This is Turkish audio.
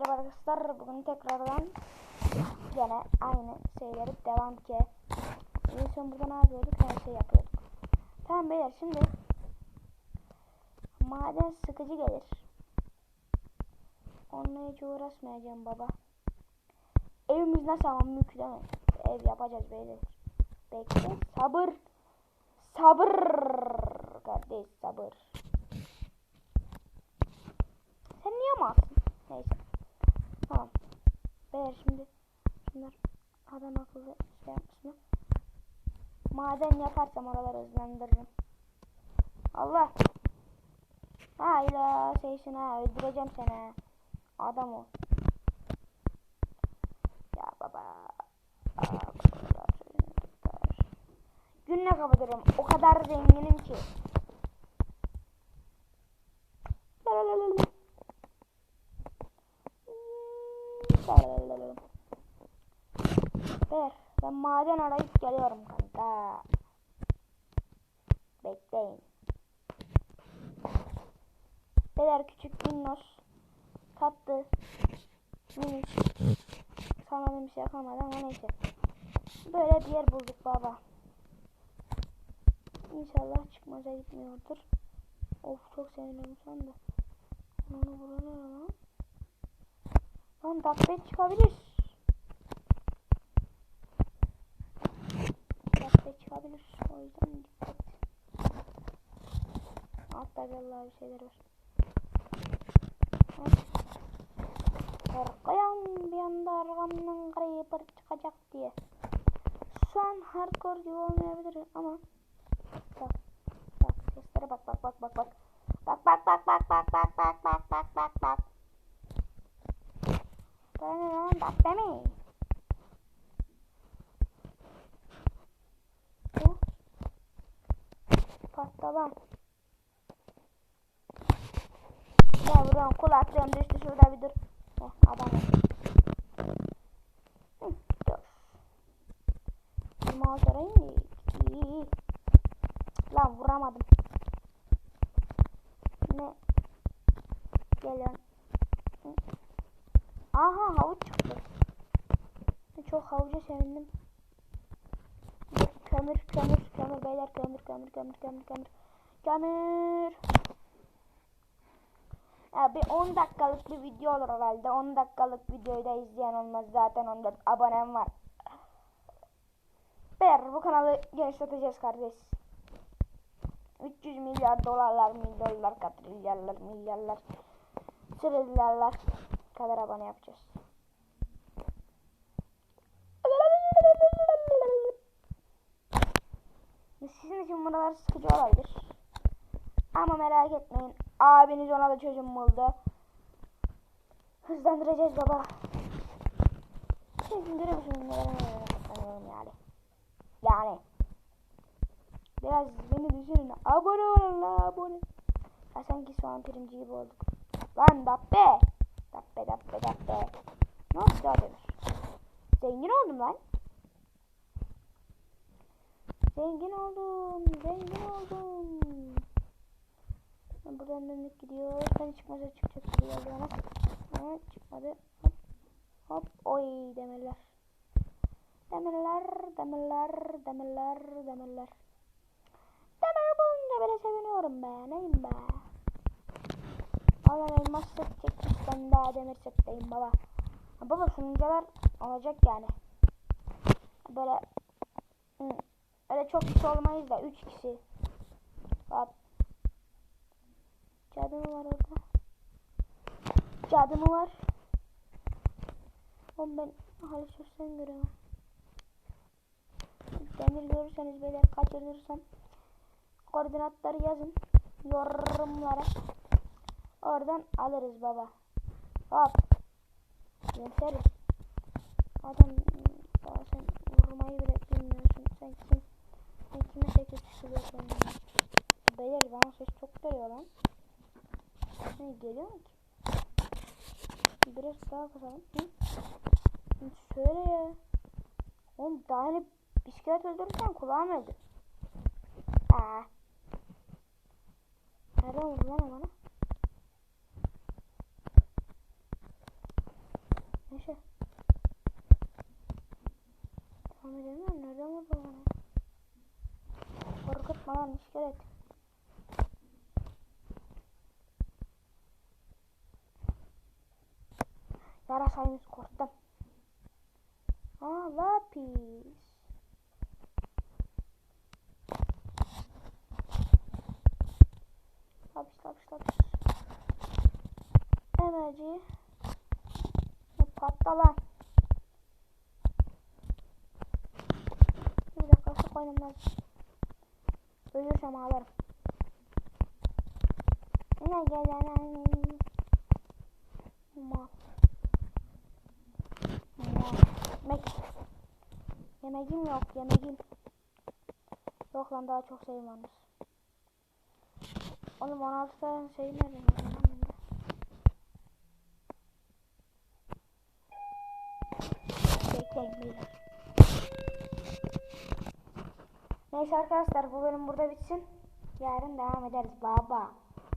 Merhaba arkadaşlar. Bugün tekrardan gene aynı şeyleri devam ki. En son burada ne yapıyorduk? Her şey yapıyorduk. Tamam beyler şimdi maden sıkıcı gelir. Onunla hiç uğraşmayacağım baba. Evimiz nasıl ama mülk değil? Ev yapacağız beyler. Bekle. Sabır. Sabır. Kardeş sabır. Sen niye malsın? Neyse. Tamam. Beyler şimdi şunlar adam akıllı şey yapmasın. Maden yaparsam oraları hızlandırırım. Allah. Hayla şeysin ha öldüreceğim seni. Adam ol. Ya baba, Günle kapatırım. O kadar zenginim ki. Ver. Ben maden arayıp geliyorum kanka. Bekleyin. Beyler küçük minnoş. Tatlı. Minik. Sanırım bir şey yapamadı ama neyse. Böyle bir yer bulduk baba. İnşallah çıkmaza gitmiyordur. Of çok seviniyorum şu anda. Onu buraya lan. Lan dakbe çıkabilir. Dakbe çıkabilir. O yüzden dikkat. Altta vallahi bir şeyler var. Korkuyorum bir anda arkamdan creeper çıkacak diye. Şu an hardcore gibi olmayabilir ama bak bak bak bak bak. Bak patlalan. Ya buradan kulaklığım düştü şurada bir dur. Heh adam. Hı, dur. Lan vuramadım. Ne? Geliyorum. Aha havuç çıktı. Çok havuca sevindim. Kömür, kömür, kömür beyler kömür, kömür, kömür, kömür, kömür. Kömür. Ya bir 10 dakikalık bir video olur herhalde. 10 dakikalık videoyu da izleyen olmaz. Zaten 14 abonem var. Beyler bu kanalı genişleteceğiz kardeş. 300 milyar dolarlar, milyarlar, katrilyarlar, milyarlar, trilyarlar kadar abone yapacağız. Buralar sıkıcı olabilir. Ama merak etmeyin. Abiniz ona da çocuğum buldu. Hızlandıracağız baba. Şimdi yani. Yani. Biraz beni düşünün. Abone olun la abone. Ha sanki soğan pirinci gibi olduk. Lan dappe. Dappe dappe dappe. Ne oldu daha? Zengin oldum lan. Zengin oldum. Zengin oldum. Buradan dönüp gidiyor. Sen çıkmaza çıkacak gibi geldi bana. Ama çıkmadı. Hop. Hop. Oy demirler. Demirler, demirler, demirler, demirler. Demir bulunca böyle seviniyorum be. Neyim be? Allah elmas çekecekmiş. Ben daha demir çekeyim baba. Ha, baba sunucular olacak yani. Böyle hı, öyle çok kişi olmayız da 3 kişi. Bak. Cadı mı var orada? Cadı mı var? Oğlum ben halüsinasyon görüyorum. Demir görürseniz böyle kaçırırsam koordinatları yazın yorumlara. Oradan alırız baba. Hop. Gösteririz. Adam sen vurmayı bile bilmiyorsun. Sen kim? Sen kime şekil çıkıyorsun? Beyler bana ses çok geliyor lan. Ne geliyor mu ki? Biraz daha kısalım. Hı? Söyle ya. Oğlum daha hani bisiklet öldürürken kulağım öldü. Aa. Nereden vurdu lan bana? Neyse. Devam edelim? Nereden vurdu bana? Lan iskelet. Yarasaymış korktum. Aa lapis. Lapis lapis lapis. Emerci. Patla lan. Bir dakika su koymam Ölürsem ağlarım. Ne gelen Mal. Mal. Yemek. Yemeğim yok yemeğim. Yok lan daha çok sayım varmış. Oğlum 16 tane şey nerede? lan bende? Bekleyin beyler. Neyse arkadaşlar bu bölüm burada bitsin. Yarın devam ederiz. Baba.